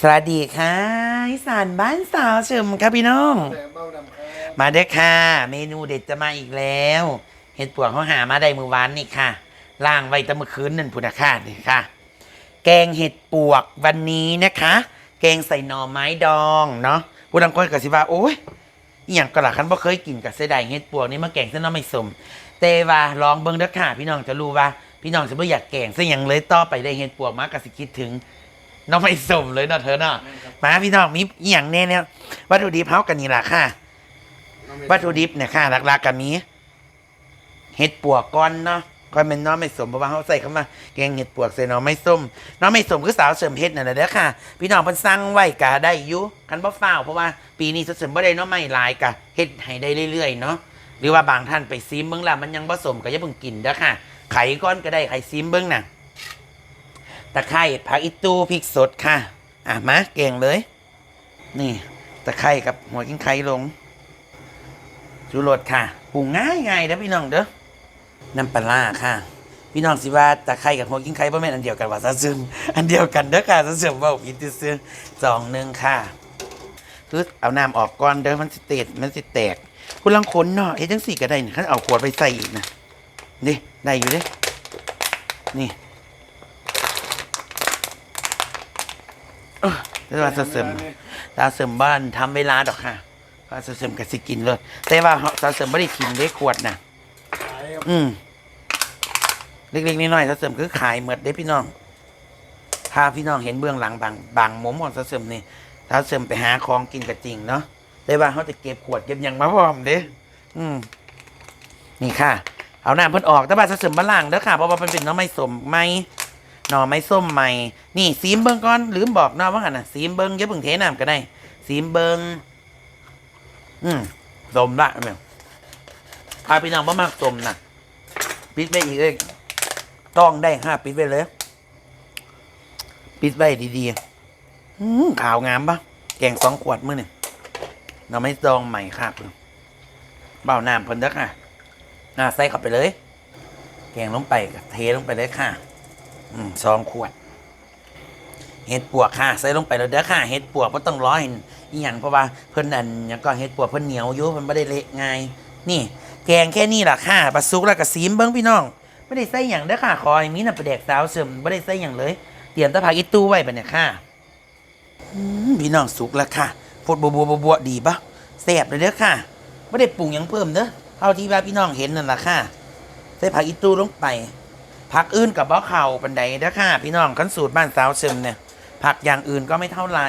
สวัสดีค่ะอีสานบ้านสาวเฉิมครับพี่น้องแสงเบ้าดำครับมาเด้อค่ะ เมนูเด็ดจะมาอีกแล้ว เห็ดปวกเขาหามาได้มือวานนี่ค่ะล่างไว้แตั้งเมื่อคืนนั่นพุทธคาตนี่ค่ะ แกงเห็ดปวกวันนี้นะคะ แกงใส่หน่อไม้ดองเนาะผู้ดังคนกับสิว่าโอ้ยอหย่างกระหลักคันบ่เคยกินกับเสยดายเห็ดปวกนี่มาแกงเส้นน้อไม่สมแต่ว่าลองเบิ่งเด้อค่ะ พี่น้องจะรู้ว่า พี่น้องจะไม่อยากแกงซะอย่างเลยต่อไปได้เห็ดปวกมากกับสิคิดถึง น้องไม่สมเลยเนาะเธอเนาะมาพี่น้องมีอหย่างแน่เนี่ยวัตถุดิบเฮากันนี่ล่ะค่ะ วัตถุดิบเนี่ยค่ะหลักๆกันมีเห็ดปวกก้อนเนาะก้อนเป็นน้องไม่สมเพราะว่าเขาใส่เข้ามาแกงเห็ดปวกใส่น้องไม่ส้มน้องไม่สมคือสาวเสริมเฮ็ดนั่นแหละเด้อค่ะ พี่น้องเพิ่นสั่งไว้กะได้อยู่คันบ่ฟ้าวเพราะว่าปีนี้เสริมบ่ได้เนาะไม่หลายกะเฮ็ดให้ได้เรื่อยๆเนาะหรือว่าบางท่านไปซิมเบิ่งแล้วมันยังบ่สมก็อย่าเพิ่งกินเด้อค่ะ ไข่ก้อนก็ได้ไข่ซิมเบิ่งน่ะ ตะไคร้ผักอีตูพริกสดค่ะ อะมาแกงเลย นี่ตะไคร้กับหัวกิ้งไข่ลงชูรสค่ะปรุงง่ายง่ายนะพี่น้องเด้อน้ำปลาค่ะ พี่น้องสิว่าตะไคร้กับหัวกิ้งไข่บ่แม่นอันเดียวกันว่าซะซึมอันเดียวกันเด้อค่ะซะซึมว้าผิดซื่อสองหนึ่งค่ะคือเอาน้ำออกก่อนเด้อมันสิเตดมันสิแตก คุณลังคนเนาะเฮ็ดจังสี่ก็ได้นี่คันเอาขวดไปใส่อีกนะนี่ได้อยู่เด้นี่เออ แล้วว่าซะซึมสาวเสริมบ้านทำเวลาดอกค่ะสาวเสริมกับสิกินเลย แต่ว่าสาวเสริมไม่ได้กินได้ขวดนะขายครับอืมเล็กๆน้อยๆสาวเสริมคือขายเหมือดได้พี่น้อง ถ้าพี่น้องเห็นเบื้องหลังบางบางมุมของสาวเสริมนี่สาวเสริมไปหาของกินกับจริงเนาะแต่ว่าเขาจะเก็บขวดเก็บหยังมาพร้อมเด้อืมนี่ค่ะ เอาน้ำเพิ่นออกแต่ว่าสาวเสริมมาล่างเด้อค่ะเพราะว่ามันเป็นหน้ำไม้สมไม้ หน่อไม้ส้มใหม่ นี่ซีมเบิงก่อนลืมบอกนาะว่ากันนะซีมเบิงอย่าเพิ่งเทน้ำก็ได้ซีมเบิงอืมสมละแม่พาพี่น้องบ่มากสมนะปิดไว้อีกเอ้ยต้องได้ห้าปิดไว้เลย ปิดไว้ดีๆอืมขาวงามปะแกงสองขวดมื้อนี่หน่อไม้ดองใหม่ค่ะเพิ่นเบาน้ำเพิ่นเด้อค่ะอ่าใส่เข้าไปเลย แกงลงไปก็เทลงไปเลยค่ะ อืมสองขวด เห็ดปวกค่ะ ใส่ลงไปแล้วเด้อค่ะ เห็ดปวกก็ต้องร้อยอีหยังเพราะว่าเพิ่นอันหยังก็เห็ดปวกเพิ่นเหนียวอยู่มันไม่ได้เละไงนี่ แกงแค่นี้ล่ะค่ะปลาซุกแล้วก็ซีมเบิ้งพี่น้องไม่ได้ใส่หยังเด้อค่ะขอให้มีน้ำปลาแดกสาวเสริมไม่ได้ใส่หยังเลย เตรียมตะผักอีตู้ไว้ปะเนี่ยค่ะอืมพี่น้องสุกแล้วค่ะพดบัวบัวบัวดีปะแซ่บเลยเด้อค่ะไม่ได้ปรุงหยังเพิ่มเด้อเท่าที่ว่าพี่น้องเห็นนั่นล่ะค่ะ ใส่ผักอีตู้ลงไป ผักอื่นกับบ่เข่าปันใดเด้อค่ะ พี่น้องขั้นสูตรบ้านสาวเชิมเนี่ยผักอย่างอื่นก็ไม่เท่าไหร่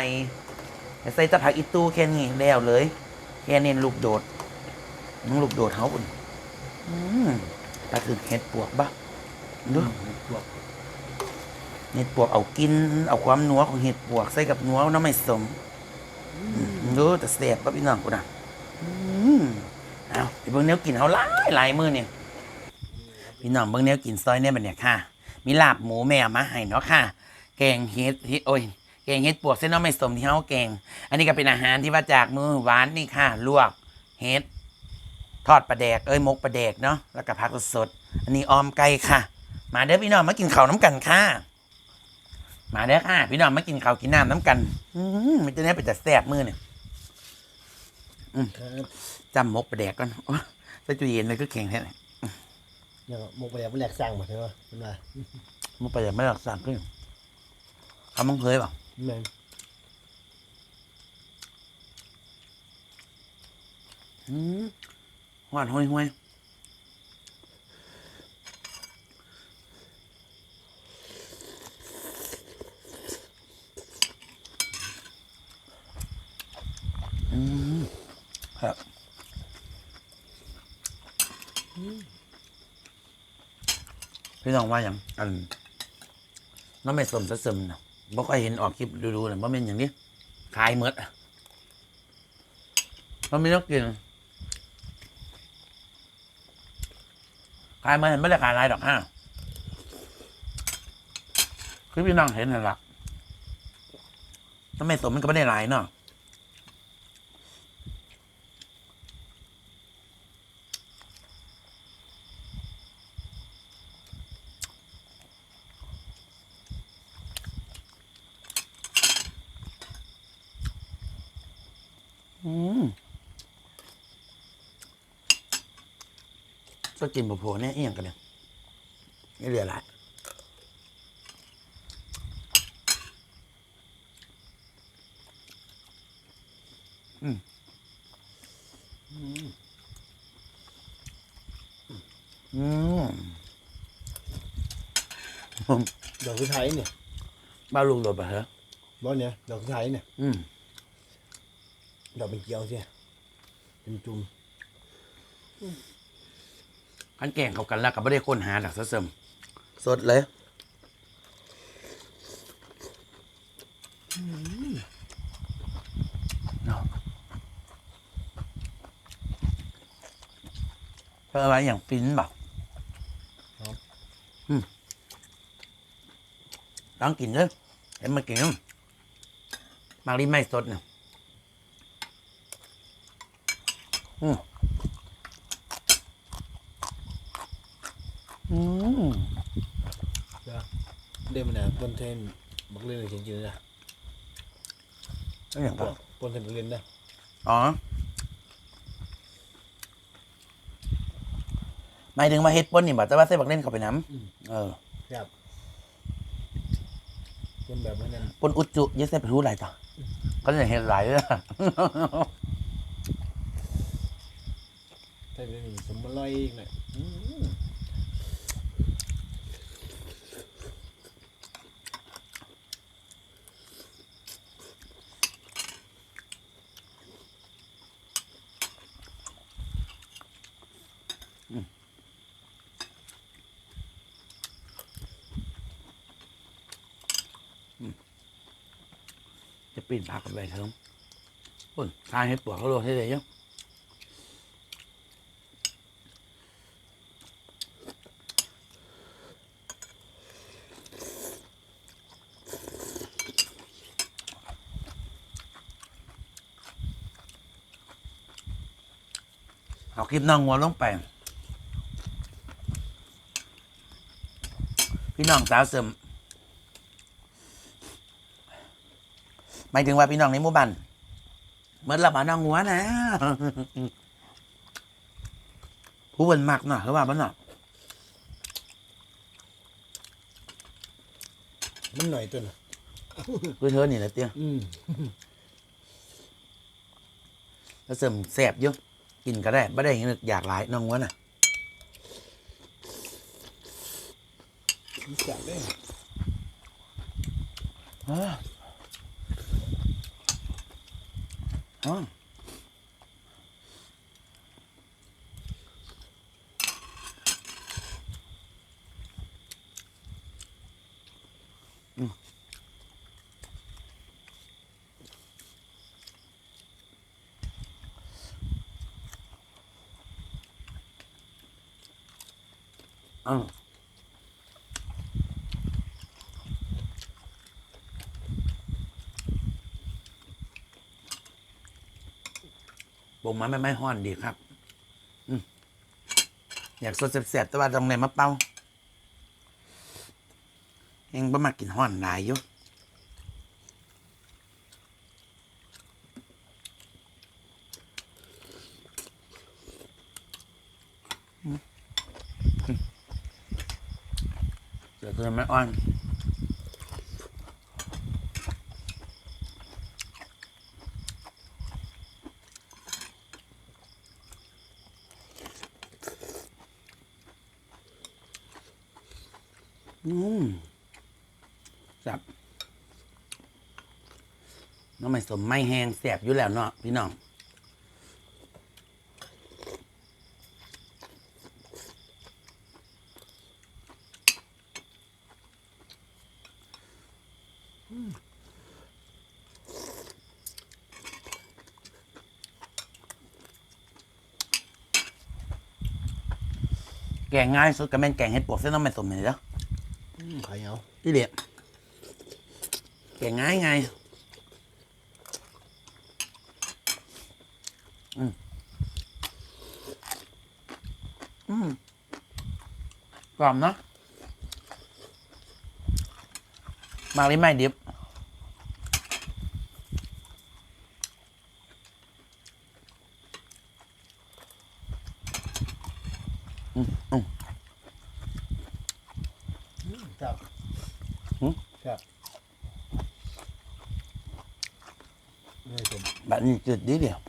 แต่ใส่ต่ผักอีตู้แค่นี้แล้วเลยแค่เน้นลูกโดดน้องลูกโดดเขาอุ่นอืมตาคือเห็ดปวกบ้าดูบวกเห็ดปวกเอากิน เอาความนัวของเห็ดปวกใส่กับนัวน้ำไม่สมอืมดูแต่เสียบป่ะพี่น้องกูนะเอาไปเบิ่งแนวกินเขาหลายหลายมือเนี่ย พี่น้องเบิ่งแนวกินซอยเนี่ยบัดเนี่ยค่ะ มีลาบหมูแม่เอามาให้เนาะค่ะ แกงเฮ็ดเฮ็ดโอ้ยแกงเฮ็ดปวกเส้นน้องไม่สมที่เฮาแกง อันนี้ก็เป็นอาหารที่มาจากมือหวานนี่ค่ะ ลวกเฮ็ดทอดปลาแดกเอ้ยหมกปลาแดกเนาะแล้วก็ผักสดๆอันนี้ออมไก่ค่ะ มาเด้อพี่น้องมากินข้าวน้ำกันค่ะ มาเด้อค่ะ พี่น้องมากินข้าวกินน้ำน้ำกัน อืมมันจะได้เป็นแต่แซ่บมือเนี่ยครับจำหมกปลาแดกก่อนโอ้ยใส่ตู้เย็นเลยคือแข็งแท้เลย เนี่ยมกไปแล้วมันแหลกสร้างหมดใช่ไหมเป็นไรหมกปลาแดกไม่หลักสั่งขึ้นเขามังเคยเปล่าแมนอืมหวานห้อยห้อยอืมครับ พี่น้องว่าอย่างอันน้องไม่สมสะสมนะบ่ค่อยเห็นออกคลิปดูๆนะว่าเป็นอย่างนี้ขายหมดอะมันม่ต้องกินขายมาเห็นไม่ได้ขายอะไรดอกห้าคือพี่น้องเห็นนั่นละถ้าไม่สมมันก็ไม่ได้หลายเนาะ ก็กินบะโพเนี่ยเอียงกันเนี่ยไม่เหลือละอืมอืมดอกสุดท้ายเนี่ยบ้าลูกโดดไปเหรอบ่เนี่ยดอกสุดท้ายเนี่ยอืมดอกเป็นเกลียวใช่เป็นจุ่ม ขันแกงเข้ากันแล้วก็ไม่ได้ค้นหาดักซะเสริมสดเลยเนาะเพื่ออะไรอย่างฟินแบบอืมลองกินเลยเห็นมากินมั้งมากรีไม่สดเนี่ยอืม อืมเด้มันน่ะปนเทนบักเล่นเลยจริงๆนะแล้วอย่างก็ปนเทนบักเล่นนะอ๋อหมายถึงมาเฮ็ดป่นนี่บ่แต่ว่าใส่บักเล่นเข้าไปน้ำเออครับปนแบบนั้นป่นอุจจุอยิ่ใส่ไปรู้หลายต่อก็จะเฮ็ดหลายเลยใส่ไปนี่สมบูรณ์ลอยอีกหน่อย ปีนผักกันไปเถอะปุ่นทานเฮ็ดปวกเขาโลให้เลยยังเอาคลิปน้องงัวลงไป พี่น้องสาวเสริมหมายถึงว่าพี่น้องในหมู่บ้านเหมือนเรามาน้องงัวนะผู้เพิ่นมักเนาะหรือว่าบ่เนาะมันหน่อยตัวน่ะคือเธอนี่แหละเตี้ยอืมแล้วเสริมแซ่บอยู่กินก็ได้บ่ได้นึกอยากหลายน้องงัวน่ะจัดเลยอ๋อ อ๋ออืมอ้าว บ่มมาไม่ไม่ห้อนดีครับอยากสดแสบๆแต่ว่าต้องไหนมาเป่าเองบ่มากินห้อนหลายอยู่อืมอืมเดี๋ยวเธอไม่อ่อน อืมจับน้องไม่สมไม่แห้งแสบอยู่แล้วเนาะพี่น้องแกงง่ายสุดก็แม่นแกงเห็ดปวกเส้นน้องไม่สมเลยเด้ออืม ขายเอาที่เดียแกง่ายไงอืมอืมกรอบเนอะมากหรือไม่ดิบ อืมอืม ครับ หืม ครับ นี่ผมแบบนี้จืดดีเดียว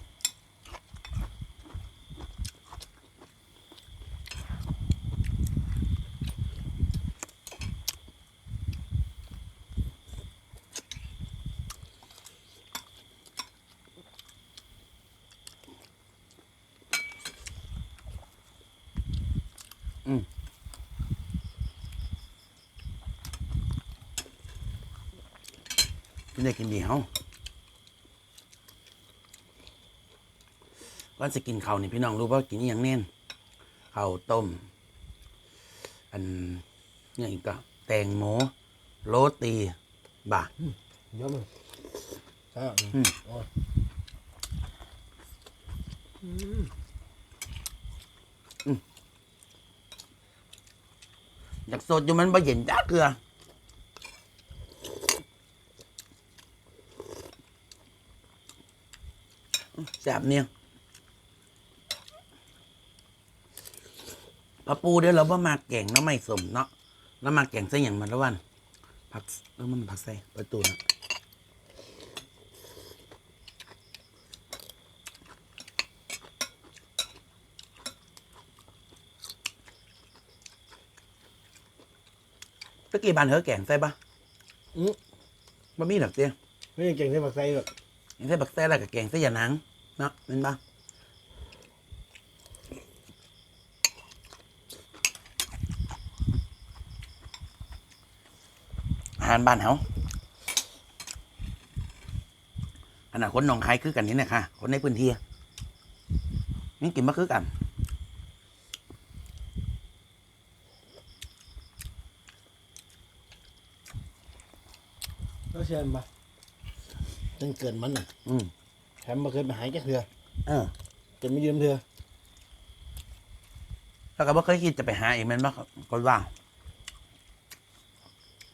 อืมกินได้กินดีเฮาก่อนจะกินข้าวนี่พี่น้องรู้ว่ากินอหย่างเน่นข้าวต้ม อันนี่อีกก็แตงโมโรตีบ่าเยอะมั้ยใช่อะอืมโอ้ยอยากสดอยู่มันบ่เย็นจ้าเกลือแซ่บเนี่ย พระปูเดี๋ยวเราบ่มาแกงเนาะไม่สมเนาะแล้วมาแกงใส่หยังมันละวัน ผักเออมันผักใส่ประตูนะตะกี้บานเธอแกงใส่ปะอืมบะมีหรอกเตี้ยไม่ยังเก่งใช่ปักไส้หรอกแกงใส่บักแซ่แล้วกับแกงใส่ยาหนังเนาะเป็นปะ หารบ้านเฮาอันนั้นคนหนองคายคือกันนี่นะค่ะ คนในพื้นที่นี่กินมาคือกันแล้วเชิญมาตั้งเกินมันน่ะ อืมแถมมาเคยไปหายแค่เถื่อเออเกินไม่ยืมเถื่อแล้วก็บ่เคยคิดจะไปหาอีกแมันบ่คนว่า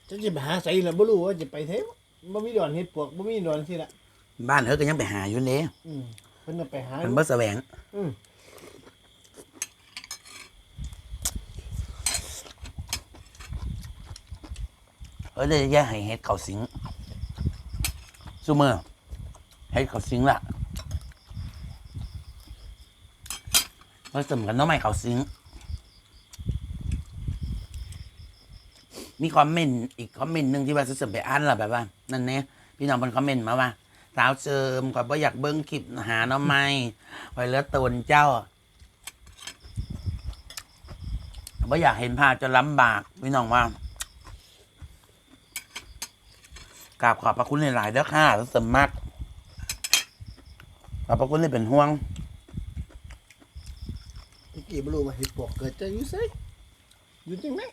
จะจะไปหาใส่ละบ่รู้ว่าจะไปเทวบ่มีดอนเฮ็ดปวกบ่มีดอนสิละบ้านเธอก็ยังไปหาอยู่เด้อืมเพิ่นจะไปหามันบ่แสวง อืมเออเดี๋ยวจะแยกให้เฮ็ดเขาสิงซูเมอร์เฮ็ดเขาสิงละผสมกันเน้องใหม่เขาสิง มีคอมเมนต์อีกคอมเมนต์หนึ่งที่ว่าเสริมไปอ่านละแบบว่า นั่นเนี่ยพี่น้องเป็นคอมเมนต์มาว่าสาวเจิมก็บ่อยากเบิ้งคลิปหาหน้องใหม่ไว้เลือตนเจ้าบ่อยากเห็นภาพจะลำบากพี่น้องว่ากราบขอบพระคุณหลายๆเด้อค่ะทุกสมมากขอบพระคุณที่เป็นห่วงตะกี้บ่รู้ว่าเฮ็ดปวกเกิดจะอยู่ไสอยู่จังได๋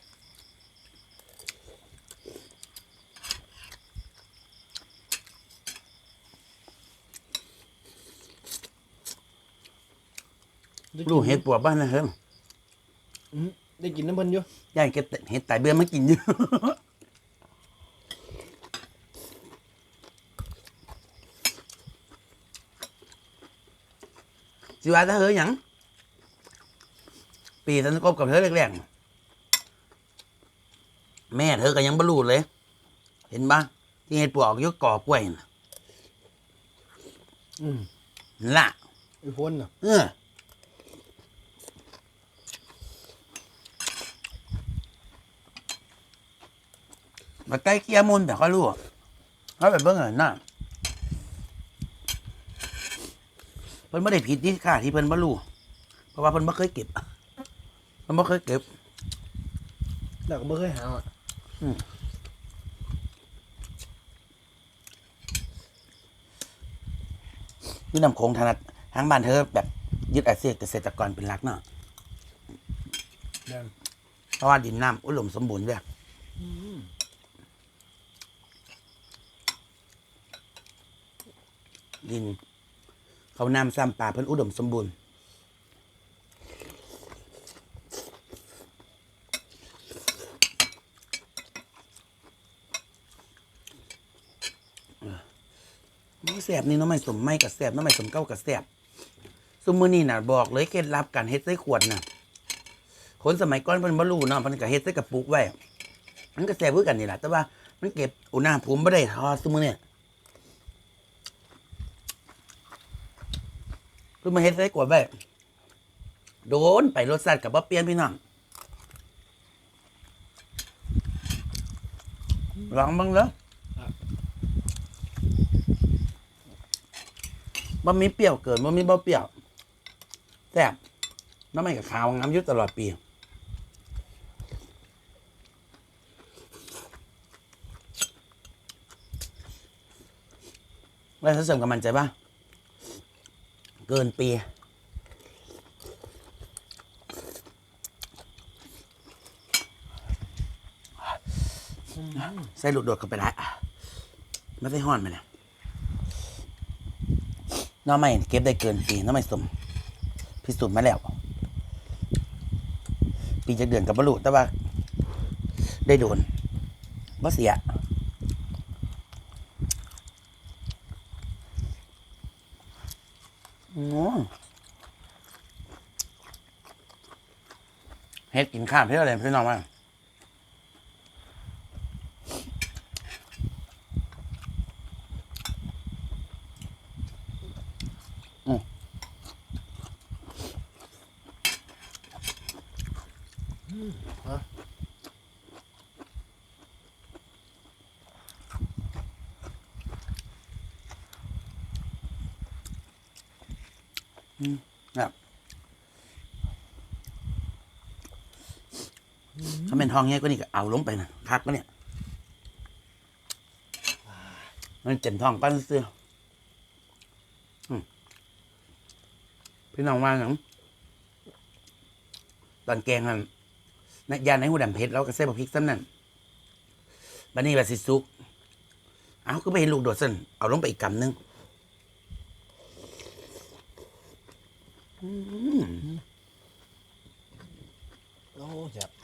ลูกเห็ดปวกบ้านนะเฮ้ยอืมได้กินน้ำเพิ่นอยู่ยายเก็บเห็ดไตเบื่อมากินอยู่ สิว่าถ้าเฮ้ยหยังปีสันกบกับเธอแรกๆแม่เธอก็ยังบรรลุเลย เห็นปะที่เห็ดปวกอยุกก่อกล้วยน่ะอืมนั่นล่ะไอ้ฝนน่ะ เออ มาใกล้เคียมุนแต่ก็รู้เขาไปเบิ่งเห็นน่ะเพิ่นไม่ได้ผิดที่ค่าที่เพิ่นบ่รู้เพราะว่าเพิ่นบ่เคยเก็บเพิ่นบ่เคยเก็บแล้วก็บ่เคยหาอะอยู่นำโคงถนัดทางบ้านเธอแบบยึดอาชีพเกษตรกรเป็นหลักเนาะแม่นเพราะว่าดินน้ำอุดมสมบูรณ์ด้วย ดิน เขานำซ้ำป่าเพิ่นอุดมสมบูรณ์แสบนี่น้องไม่สมไม่กับแสบน้องไม่สมเก้ากับแสบซุมมือนี่น่ะบอกเลยเคล็ดลับการเฮ็ดไส้ขวดน่ะ คนสมัยก่อนเพิ่นบ่รู้เนาะเพิ่นก็เฮ็ดใส่กระปุกไว้มันก็แซ่บคือกันนี่แหละแต่ว่ามันเก็บอุณหภูมิบ่ได้ทอซุมื้อเนี่ย คือมาเฮ็ดใส่กวดไว้โดนไปรสชาติก็บ่เปลี่ยนพี่น้องลองบิ่งเด้อบ่มีเปรี้ยวเกินบ่มีบ่เปรี้ยวแซ่บน้ำมันกับขาวงามยู่ตลอดปีแล้วเสริมกับมันใจป่ะ เกินปี ใส่หลุดโดดเข้าไปได้ไม่ใส่ห้อนไหมเนี่ยน้องไม่เก็บได้เกินปีน้องไม่สม พิสูจน์มาแล้ว ปีจะเดือนกับบรรลุแต่ว่า ได้โดนว่าเสีย โอ้ เฮ็ดกินข้าวเพื่ออะไรพี่น้องว่าอืมครับ ถ้าเป็นทองเงี้ยก็นี่ก็เอาลงไปนะพักก็เนี่ยมันเจ็นทองปั้นเสื้ออืมพี่น้องว่าหนังตอนแกงมันนักยาในหูดำเพชรแล้วก็ใส่บะพริกซ้ำนั่นบันนี้แบบสิซุก เอาก็ไปเห็นลูกโดดเส้นเอาลงไปอีกกำนึงโอ้แซ่บ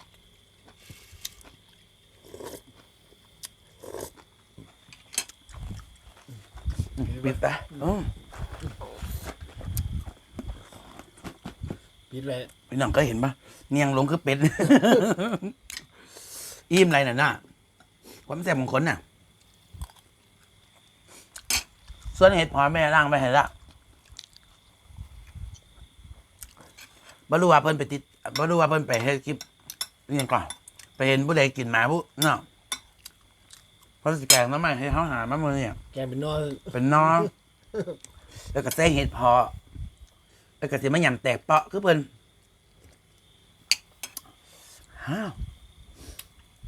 ปิดไปอืมปิดไว้พี่น้องก็เห็นปะเนียงลงคือเป็ด อิ่มอะไรน่ะน่ะความแซ่บของคนน่ะ ส่วนเห็ดพอแม่ล่างไปเห็นละบรู้ว่าเพิ่นไปติดบรู้ว่าเพิ่นไปเฮ็ดคลิปนี่ยังก่อนไปเห็นผู้ใดกินหมาผู้เนาะ เพราะสแกงน้ำมันให้เขาหามาเมื่อเนี่ย แกเป็นนอนเป็นน้อง แล้วก็แซงเห็ดพอแล้วก็สิมาหยำแตกเปาะคือเพิ่นฮ้าว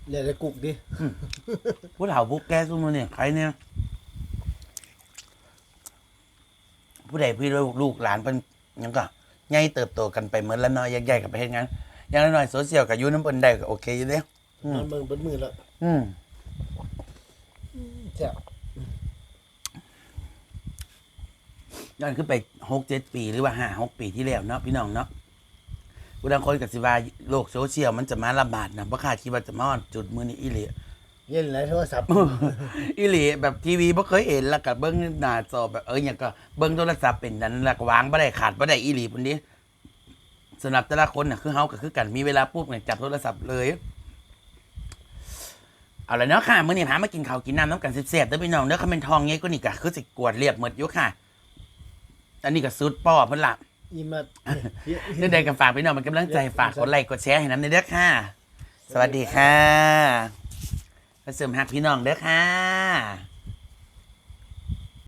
เรียกได้กุกดิผู้เฒ่าผู้แก่ซุมื้อเนี่ยใครเนี่ย ผู้ใดพี่ลูกลูกหลานเพิ่นหยังก็ใหญ่เติบโตกันไปเหมือนแล้วเนาะใหญ่ๆกับไปเฮ็ดงานอย่างน้อยๆโซเชียลก็อยู่นำเพิ่นได้ก็โอเคอยู่เด้อืมนอนเบิ่งเบิดมือแล้ว อืม แซ่บย้อนขึ้นไปหกเจ็ดปีหรือว่าห้าหกปีที่แล้วเนาะพี่น้องเนาะผู้บางคนกับสิว่าโลกโซเชียลมันจะมาระบาดนะเพราะคาดคิดว่าจะมาฮอดจุดมือนี้อีหลีเย็นไรโทรศัพท์ อีหลีแบบทีวีบ่เคยเห็นแล้วก็เบิ้งหน้าจอแบบเอออย่างก็เบิ้งโทรศัพท์เป็นนั้นแล้วก็วางบ่ได้ขาดบ่ได้อีหลีพุ่นนี้สำหรับแต่ละคนน่ะคือเฮาก็คือกันมีเวลาปุ๊บเนี่ยจับโทรศัพท์เลย เอาละเนาะค่ะมื้อนี้หามากินข้าวกินน้ำน้ำกันแซ่บๆเด้อพี่น้องเด้อคำเป็นทองเงี้ยก็นี่ก็คือสิกวดเรียบหมดอยู่ค่ะ อันนี้ก็สุดป้อเพิ่นละอิ่มมาเรื่องใดก็ฝากพี่น้องเป็นกำลังใจฝากกดไลค์กดแชร์ให้น้ำในเด้อค่ะ สวัสดีค่ะเสริมหักพี่น้องเด้อค่ะ